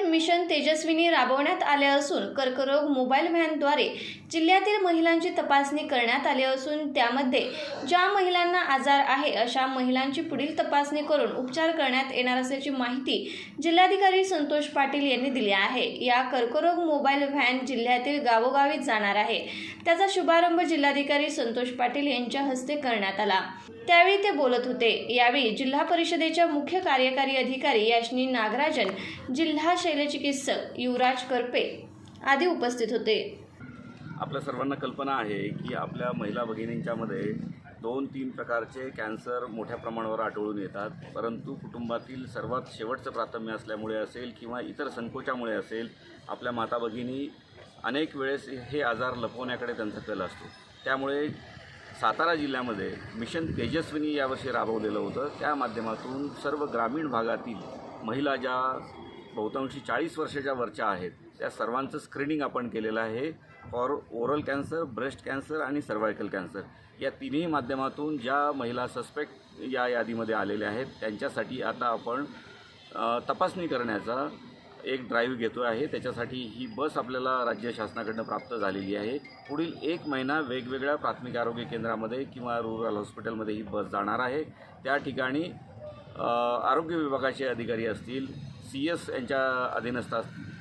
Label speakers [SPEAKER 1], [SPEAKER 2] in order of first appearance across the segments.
[SPEAKER 1] Mission Tejaswini राबवण्यात आले असून कर्करोग मोबाईल व्हॅनद्वारे जिल्ह्यातील महिलांची तपासणी करण्यात आली असून त्यामध्ये ज्या महिलांना आजार आहे अशा महिलांची पुढील तपासणी करून उपचार करण्यात येणार असल्याची माहिती जिल्हाधिकारी संतोष पाटील यांनी दिली आहे. या कर्करोग मोबाईल व्हॅन जिल्ह्यातील गावोगावी जाणार आहे. त्याचा शुभारंभ जिल्हाधिकारी संतोष पाटील यांच्या हस्ते करण्यात आला. त्यावेळी ते बोलत होते. यावेळी जिल्हा परिषदेच्या मुख्य कार्यकारी अधिकारी याशनी नागराजन जिल्हा शल्यचिकित्सक युवराज करपे आदी उपस्थित होते.
[SPEAKER 2] आपल्या सर्वांना कल्पना आहे की आपल्या महिला भगिनींच्यामध्ये दोन तीन प्रकारचे कॅन्सर मोठ्या प्रमाणावर आढळून येतात. परंतु कुटुंबातील सर्वात शेवटचं प्राथम्य असल्यामुळे असेल किंवा इतर संकोचामुळे असेल आपल्या माता भगिनी अनेक वेळेस हे आजार लपवण्याकडे त्यांचा कल असतो. त्यामुळे सातारा जिल्ह्यामध्ये मिशन तेजस्विनी यावर्षी राबवलेलं होतं. त्या माध्यमातून सर्व ग्रामीण भागातील महिला ज्या बहुतांशी चाळीस वर्षाच्या वरच्या आहेत. त्या सर्वांचं स्क्रीनिंग आपण केलेलं आहे for oral cancer breast cancer आणि सर्वायकल कॅन्सर या तिन्ही माध्यमातून ज्या महिला सस्पेक्ट या यादीमध्ये आलेल्या आहेत त्यांच्यासाठी आता आपण तपासणी करण्याचा एक ड्राईव्ह घेतो आहे. त्याच्यासाठी ही बस आपल्याला राज्य शासनाकडनं प्राप्त झालेली आहे. पुढील एक महिना वेगवेगळ्या प्राथमिक आरोग्य केंद्रामध्ये किंवा रुरल हॉस्पिटलमध्ये ही बस जाणार आहे. त्या ठिकाणी आरोग्य विभागाचे अधिकारी असतील सी एस यांच्या अधीनस्थ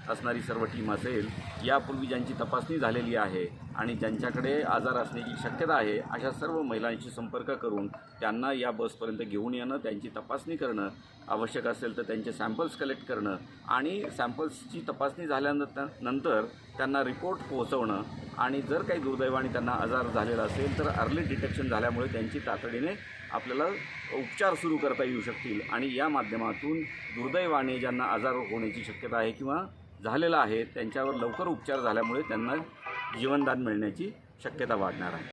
[SPEAKER 2] असणारी सर्व टीम असेल यापूर्वी ज्यांची तपासणी झालेली आहे आणि ज्यांच्याकडे आजार असण्याची शक्यता आहे अशा सर्व महिलांशी संपर्क करून त्यांना या बसपर्यंत घेऊन येणं त्यांची तपासणी करणं आवश्यक असेल तर त्यांचे सॅम्पल्स कलेक्ट करणं आणि सॅम्पल्सची तपासणी झाल्यानंतर नंतर त्यांना रिपोर्ट पोहोचवणं आणि जर काही दुर्दैवाने त्यांना आजार झालेला असेल तर अर्ली डिटेक्शन झाल्यामुळे त्यांची तातडीने आपल्याला उपचार सुरू करता येऊ शकतील. आणि या माध्यमातून दुर्दैवाने ज्यांना आजार होण्याची शक्यता आहे किंवा झालेला आहे त्यांच्यावर लवकर उपचार झाल्यामुळे त्यांना जीवनदान मिळण्याची शक्यता वाढणार आहे.